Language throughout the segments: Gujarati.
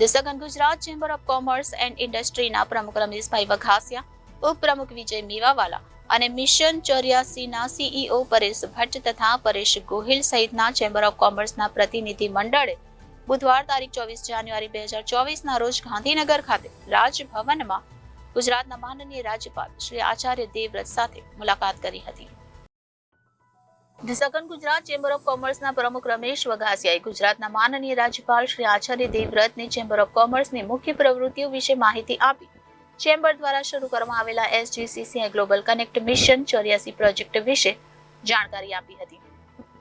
The સગન Gujarat chamber of commerce and ઇન્ડસ્ટ્રીના પ્રમુખ રમેશભાઈ વઘાસિયા, ઉપપ્રમુખ વિજય મેવાવાલા અને મિશન ચોર્યાસીના સીઈઓ પરેશ ભટ્ટ તથા પરેશ ગોહિલ સહિતના ચેમ્બર ઓફ કોમર્સના પ્રતિનિધિ મંડળે બુધવાર તારીખ ચોવીસ જાન્યુઆરી બે હજાર ચોવીસના રોજ ગાંધીનગર ખાતે રાજભવનમાં ગુજરાતના માનનીય રાજ્યપાલ શ્રી આચાર્ય દેવવ્રત સાથે મુલાકાત કરી હતી. ધ ગુજરાત ચેમ્બર ઓફ કોમર્સના પ્રમુખ રમેશ વઘાસિયાએ ગુજરાતના માનનીય રાજ્યપાલ શ્રી આચાર્ય દેવવ્રતને ચેમ્બર ઓફ કોમર્સની મુખ્ય પ્રવૃત્તિઓ વિશે માહિતી આપી. ચેમ્બર દ્વારા શરૂ કરવામાં આવેલા SGCC global connect mission Choryasi project વિશે જાણકારી આપી હતી.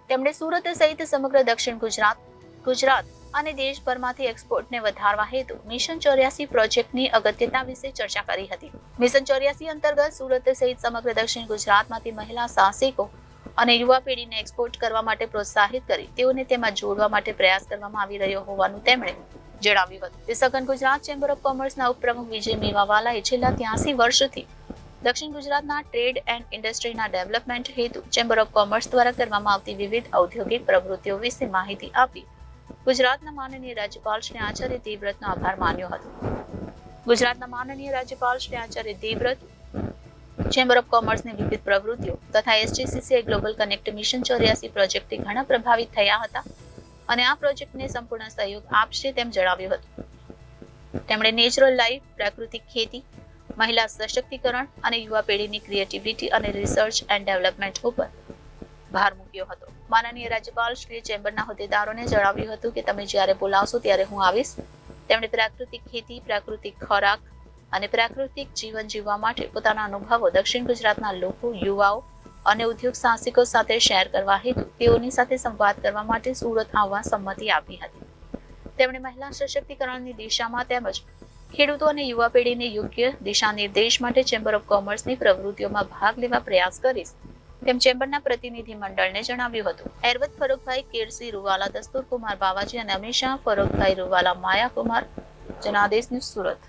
તેમણે સુરત સહિત સમગ્ર દક્ષિણ ગુજરાત ગુજરાત અને દેશભરમાંથી એક્સપોર્ટને વધારવા હેતુ મિશન ચોર્યાસી પ્રોજેક્ટની અગત્યતા વિશે ચર્ચા કરી હતી. મિશન ચોર્યાસી અંતર્ગત સુરત સહિત સમગ્ર દક્ષિણ ગુજરાતમાંથી મહિલા સાહસિકો અને યુવા પેઢીને એક્સપોર્ટ કરવા માટે પ્રોત્સાહિત કરી. તેઓને તેમાં જોડવા માટે પ્રયાસ કરવામાં આવી રહ્યો હોવાનું તેમણે જણાવ્યું હતું. સઘન ગુજરાત ચેમ્બર ઓફ કોમર્સના ઉપપ્રમુખ વિજય મેવાવાલાએ છેલ્લા ત્યાસી વર્ષથી દક્ષિણ ગુજરાતના ટ્રેડ એન્ડ ઇન્ડસ્ટ્રીના ડેવલપમેન્ટ હેતુ ચેમ્બર ઓફ કોમર્સ દ્વારા કરવામાં આવતી વિવિધ ઔદ્યોગિક પ્રવૃત્તિઓ વિશે માહિતી આપી. ગુજરાતના માનનીય રાજ્યપાલ શ્રી આચાર્ય દેવવ્રતનો આભાર માન્યો હતો. ગુજરાતના માનનીય રાજ્યપાલ શ્રી આચાર્ય દેવવ્રત ચેમ્બર ઓફ કોમર્સની વિવિધ પ્રવૃત્તિઓ તથા એસજીસીસીઆઈ ગ્લોબલ કનેક્ટ મિશન ચોર્યાસી પ્રોજેક્ટથી ઘણા પ્રભાવિત થયા હતા અને આ પ્રોજેક્ટને સંપૂર્ણ સહયોગ આપશે તેમ જણાવ્યું હતું. તેમણે નેચરલ લાઈફ પ્રાકૃતિક ખેતી, મહિલા સશક્તિકરણ અને યુવા પેઢીની ક્રિએટિવિટી અને રિસર્ચ એન્ડ ડેવલપમેન્ટ ઉપર ભાર મૂક્યો હતો. માનનીય રાજ્યપાલ શ્રી ચેમ્બરના હોદ્દેદારોને જણાવ્યું હતું કે, તમે જ્યારે બોલાવશો ત્યારે હું આવીશ. તેમણે પ્રાકૃતિક ખેતી, પ્રાકૃતિક ખોરાક અને પ્રાકૃતિક જીવન જીવવા માટે પોતાના અનુભવો દક્ષિણ ગુજરાતના લોકો, યુવાઓ અને ઉદ્યોગ સાહસિકો સાથે શેર કરવા હેતુ તેઓની સાથે સંવાદ કરવા માટે સુરત આવવા સંમતિ આપી હતી. તેમણે મહિલા સશક્તિકરણની દિશામાં તેમજ ખેડૂતો અને યુવા પેઢીને યોગ્ય દિશા નિર્દેશ માટે ચેમ્બર ઓફ કોમર્સની પ્રવૃત્તિઓમાં ભાગ લેવા પ્રયાસ કરીશ, તેમ ચેમ્બરના પ્રતિનિધિ મંડળને જણાવ્યું હતું. એરવત ફરોકભાઈ કેરસી, રૂવાલા દસ્તુર કુમાર બાવાજી અને અમીષા ફરોકભાઈ રૂવાલા માયા કુમાર જનાદેશ સુરત.